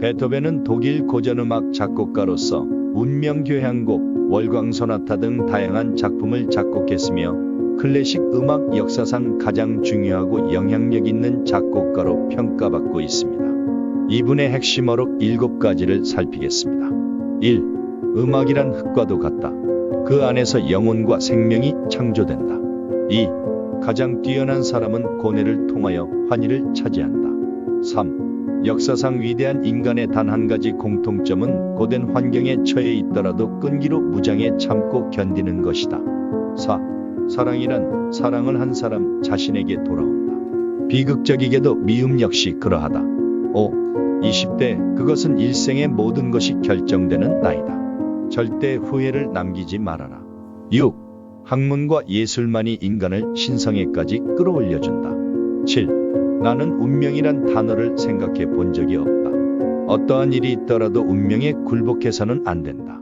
베토벤은 독일 고전음악 작곡가로서 운명교향곡, 월광소나타 등 다양한 작품을 작곡했으며 클래식 음악 역사상 가장 중요하고 영향력 있는 작곡가로 평가받고 있습니다. 이분의 핵심 어록 7가지를 살피겠습니다. 1. 음악이란 흙과도 같다. 그 안에서 영혼과 생명이 창조된다. 2. 가장 뛰어난 사람은 고뇌를 통하여 환희를 차지한다. 3. 역사상 위대한 인간의 단 한 가지 공통점은 고된 환경에 처해 있더라도 끈기로 무장해 참고 견디는 것이다. 4. 사랑이란 사랑을 한 사람 자신에게 돌아온다. 비극적이게도 미움 역시 그러하다. 5. 20대 그것은 일생의 모든 것이 결정되는 나이다. 절대 후회를 남기지 말아라. 6. 학문과 예술만이 인간을 신성에까지 끌어올려준다. 7. 나는 운명이란 단어를 생각해 본 적이 없다. 어떠한 일이 있더라도 운명에 굴복해서는 안 된다.